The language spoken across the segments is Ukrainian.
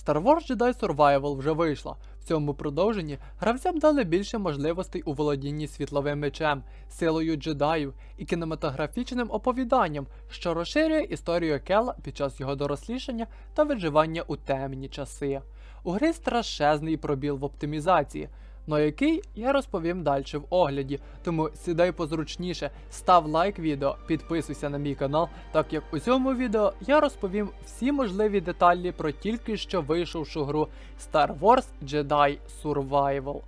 Star Wars Jedi Survival вже вийшла. В цьому продовженні гравцям дали більше можливостей у володінні світловим мечем, силою джедаїв і кінематографічним оповіданням, що розширює історію Кела під час його дорослішання та виживання у темні часи. У гри страшезний пробіл в оптимізації, на який я розповім далі в огляді. Тому сідай позручніше, став лайк відео, підписуйся на мій канал, так як у цьому відео я розповім всі можливі деталі про тільки що вийшовшу гру Star Wars Jedi Survival.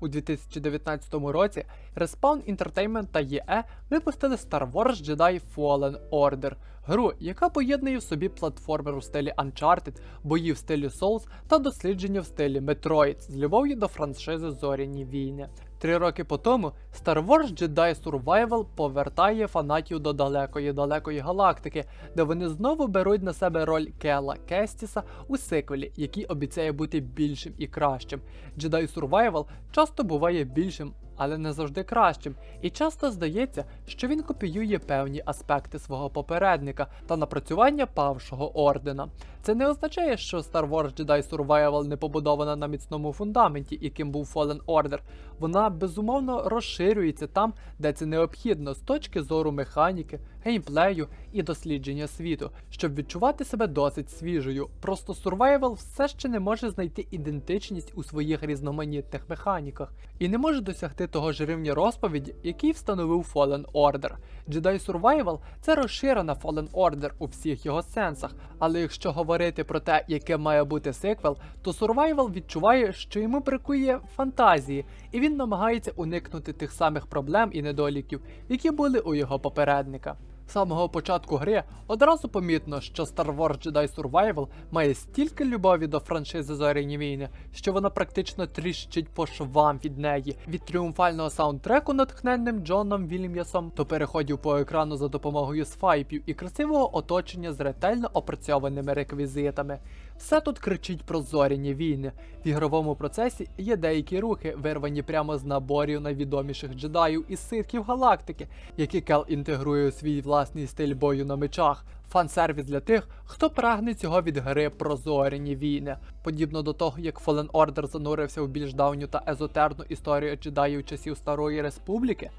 У 2019 році Respawn Entertainment та EA випустили Star Wars Jedi Fallen Order, гру, яка поєднує в собі платформер у стилі Uncharted, бої в стилі Souls та дослідження в стилі Metroid з любов'ю до франшизи Зоряні війни. Три роки по тому Star Wars Jedi Survival повертає фанатів до далекої далекої галактики, де вони знову беруть на себе роль Кела Кестіса у сиквелі, який обіцяє бути більшим і кращим. Jedi Survival часто буває більшим, але не завжди кращим, і часто здається, що він копіює певні аспекти свого попередника та напрацювання павшого ордена. Це не означає, що Star Wars Jedi Survival не побудована на міцному фундаменті, яким був Fallen Order. Вона безумовно розширюється там, де це необхідно з точки зору механіки, геймплею і дослідження світу, щоб відчувати себе досить свіжою. Просто Survival все ще не може знайти ідентичність у своїх різноманітних механіках і не може досягти того ж рівня розповіді, який встановив Fallen Order. Jedi Survival це розширена Fallen Order у всіх його сенсах, але якщо говорити про те, яке має бути сиквел, то Survival відчуває, що йому бракує фантазії, і він намагається уникнути тих самих проблем і недоліків, які були у його попередника. З самого початку гри одразу помітно, що Star Wars Jedi Survival має стільки любові до франшизи Зоряні війни, що вона практично тріщить по швам від неї, від тріумфального саундтреку, натхненним Джоном Вільямсом, до переходів по екрану за допомогою свайпів і красивого оточення з ретельно опрацьованими реквізитами. Все тут кричить про зоряні війни. В ігровому процесі є деякі рухи, вирвані прямо з наборів найвідоміших джедаїв і ситхів галактики, які Кел інтегрує у свій власний стиль бою на мечах. Фан-сервіс для тих, хто прагне цього від гри про зоряні війни. Подібно до того, як Fallen Order занурився в більш давню та езотерну історію джедаїв часів Старої Республіки,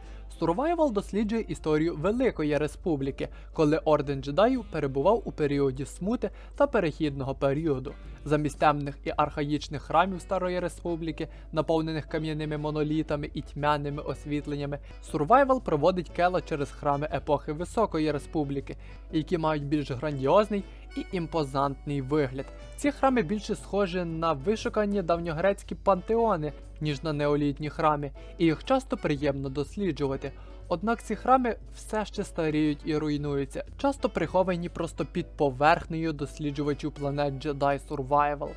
Survival досліджує історію Великої Республіки, коли Орден джедаїв перебував у періоді смути та перехідного періоду. Замість темних і архаїчних храмів Старої Республіки, наповнених кам'яними монолітами і тьмяними освітленнями, Survival проводить Кела через храми епохи Високої Республіки, які мають більш грандіозний і імпозантний вигляд. Ці храми більше схожі на вишукані давньогрецькі пантеони, ніж на неолітні храми, і їх часто приємно досліджувати. Однак ці храми все ще старіють і руйнуються, часто приховані просто під поверхнею досліджувачів планет Jedi Survival.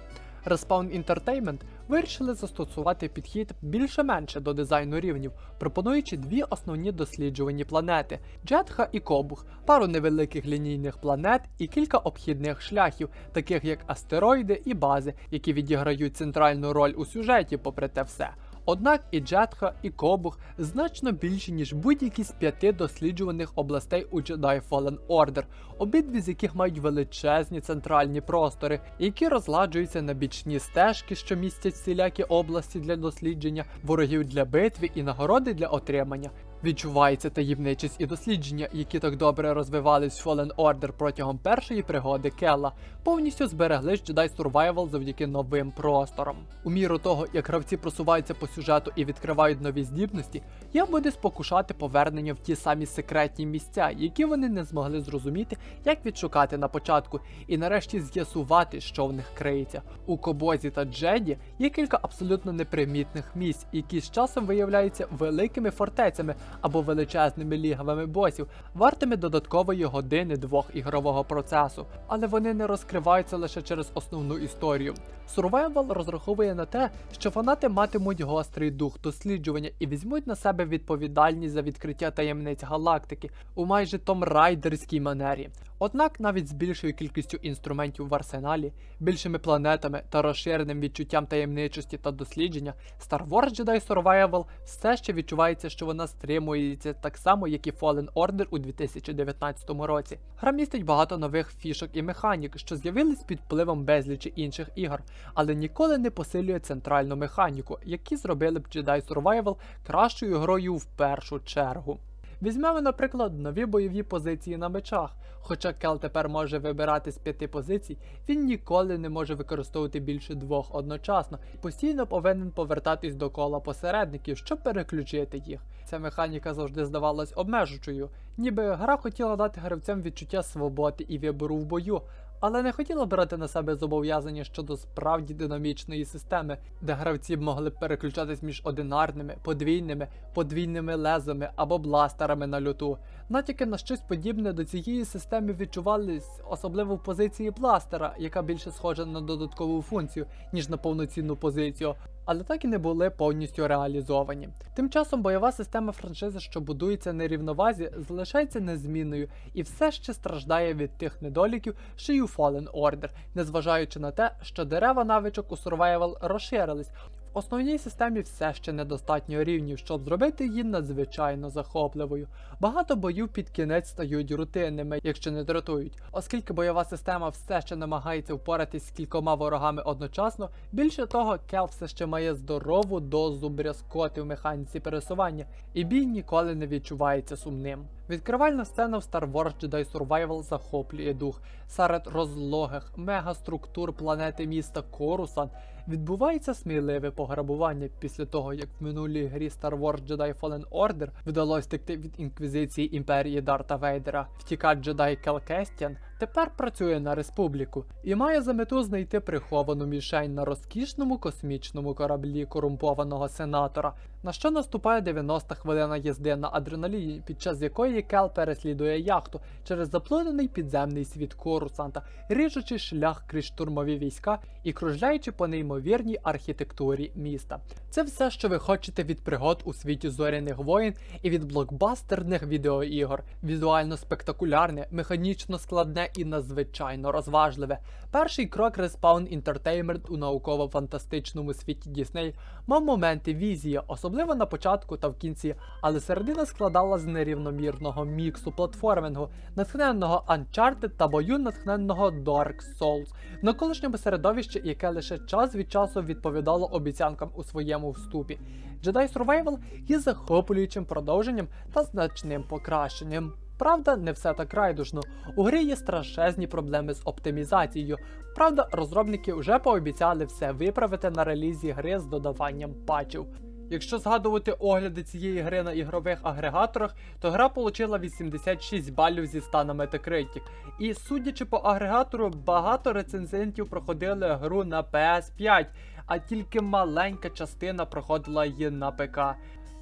Respawn Entertainment вирішили застосувати підхід більше-менше до дизайну рівнів, пропонуючи дві основні досліджувані планети Джетха і Кобух, пару невеликих лінійних планет і кілька обхідних шляхів, таких як астероїди і бази, які відіграють центральну роль у сюжеті, попри те все. Однак і Джетха, і Кобух значно більші, ніж будь-які з п'яти досліджуваних областей у Jedi Fallen Order, обидві з яких мають величезні центральні простори, які розладжуються на бічні стежки, що містять всілякі області для дослідження, ворогів для битви і нагороди для отримання. Відчувається таємничість і дослідження, які так добре розвивались в Fallen Order протягом першої пригоди Келла, повністю збереглись Jedi Survival завдяки новим просторам. У міру того, як гравці просуваються по сюжету і відкривають нові здібності, я буду спокушати повернення в ті самі секретні місця, які вони не змогли зрозуміти, як відшукати на початку, і нарешті з'ясувати, що в них криється. У Кобозі та Джеді є кілька абсолютно непримітних місць, які з часом виявляються великими фортецями або величезними лігами босів, вартими додаткової години двох ігрового процесу, але вони не розкриваються лише через основну історію. Survival розраховує на те, що фанати матимуть гострий дух досліджування і візьмуть на себе відповідальність за відкриття таємниць галактики у майже том райдерській манері. Однак навіть з більшою кількістю інструментів в арсеналі, більшими планетами та розширеним відчуттям таємничості та дослідження, Star Wars Jedi Survival все ще відчувається, що вона стримується так само, як і Fallen Order у 2019 році. Гра містить багато нових фішок і механік, що з'явились під впливом безлічі інших ігор, але ніколи не посилює центральну механіку, які зробили б Jedi Survival кращою грою в першу чергу. Візьмемо, наприклад, нові бойові позиції на мечах. Хоча Кел тепер може вибирати з п'яти позицій, він ніколи не може використовувати більше двох одночасно і постійно повинен повертатись до кола посередників, щоб переключити їх. Ця механіка завжди здавалась обмежучою, ніби гра хотіла дати гравцям відчуття свободи і вибору в бою, але не хотіла брати на себе зобов'язання щодо справді динамічної системи, де гравці б могли переключатись між одинарними, подвійними, подвійними лезами або бластерами на люту. Натяки на щось подібне до цієї системи відчувались особливо в позиції бластера, яка більше схожа на додаткову функцію, ніж на повноцінну позицію. Але так і не були повністю реалізовані. Тим часом бойова система франшизи, що будується на рівновазі, залишається незмінною і все ще страждає від тих недоліків, що й у Fallen Order, незважаючи на те, що дерева навичок у Survival розширились. Основній системі все ще недостатньо рівнів, щоб зробити її надзвичайно захопливою. Багато боїв під кінець стають рутинними, якщо не дратують. Оскільки бойова система все ще намагається впоратись з кількома ворогами одночасно, більше того, Кел все ще має здорову дозу брязкоти в механіці пересування, і бій ніколи не відчувається сумним. Відкривальна сцена в Star Wars Jedi Survival захоплює дух. Серед розлогих мегаструктур планети міста Корусан відбувається сміливе пограбування після того, як в минулій грі Star Wars Jedi Fallen Order вдалося втекти від інквізиції імперії Дарта Вейдера. Втікач Джедай Келкестіан тепер працює на республіку і має за мету знайти приховану мішень на розкішному космічному кораблі корумпованого сенатора, на що наступає 90 хвилина їзди на адреналіні, під час якої Кел переслідує яхту через заплутаний підземний світ Корусанта, ріжучи шлях крізь штурмові війська і кружляючи по неймовірній архітектурі міста. Це все, що ви хочете від пригод у світі зоряних воїн і від блокбастерних відеоігор. Візуально спектакулярне, механічно складне і надзвичайно розважливе. Перший крок Respawn Entertainment у науково-фантастичному світі Дісней мав моменти візії, особливо на початку та в кінці, але середина складала з нерівномірного міксу платформингу, натхненного Uncharted та бою натхненного Dark Souls, в навколишньому середовищі, яке лише час від часу відповідало обіцянкам у своєму вступі. Jedi Survival є захоплюючим продовженням та значним покращенням. Правда, не все так райдужно. У грі є страшезні проблеми з оптимізацією. Правда, розробники вже пообіцяли все виправити на релізі гри з додаванням патчів. Якщо згадувати огляди цієї гри на ігрових агрегаторах, то гра отримала 86 балів зі 100 на Metacritic. І судячи по агрегатору, багато рецензентів проходили гру на PS5, а тільки маленька частина проходила її на ПК.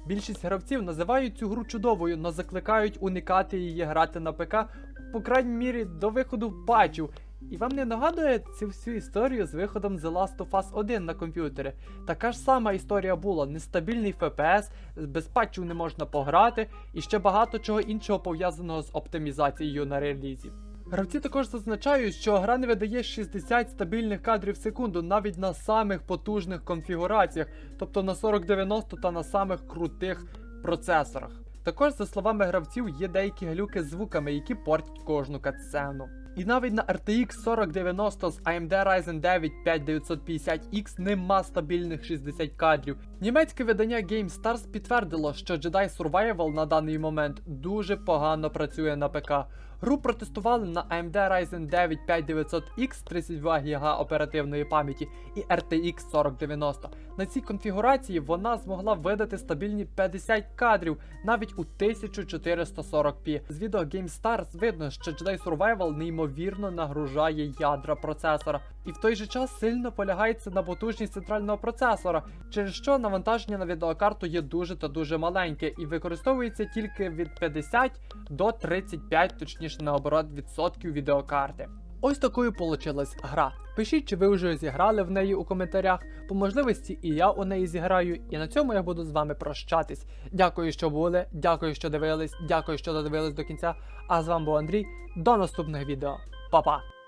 Більшість гравців називають цю гру чудовою, но закликають уникати її грати на ПК, по крайній мірі до виходу патчів. І вам не нагадує цю всю історію з виходом The Last of Us 1 на комп'ютері? Така ж сама історія була: нестабільний FPS, без патчів не можна пограти, і ще багато чого іншого пов'язаного з оптимізацією на релізі. Гравці також зазначають, що гра не видає 60 стабільних кадрів в секунду навіть на самих потужних конфігураціях, тобто на 4090 та на самих крутих процесорах. Також, за словами гравців, є деякі глюки з звуками, які портять кожну катсцену. І навіть на RTX 4090 з AMD Ryzen 9 5950X нема стабільних 60 кадрів. Німецьке видання GameStars підтвердило, що Jedi Survival на даний момент дуже погано працює на ПК. Гру протестували на AMD Ryzen 9 5900X 32 ГБ оперативної пам'яті і RTX 4090. На цій конфігурації вона змогла видати стабільні 50 кадрів навіть у 1440p. З відео GameStars видно, що Jedi Survival неймовірно нагружає ядра процесора, і в той же час сильно полягається на потужність центрального процесора, через що навантаження на відеокарту є дуже та дуже маленьке і використовується тільки від 50 до 35, точніше наоборот, відсотків відеокарти. Ось такою получилась гра. Пишіть, чи ви вже зіграли в неї у коментарях. По можливості і я у неї зіграю. І на цьому я буду з вами прощатись. Дякую, що були, дякую, що дивились, дякую, що додивились до кінця. А з вами був Андрій. До наступних відео. Па-па!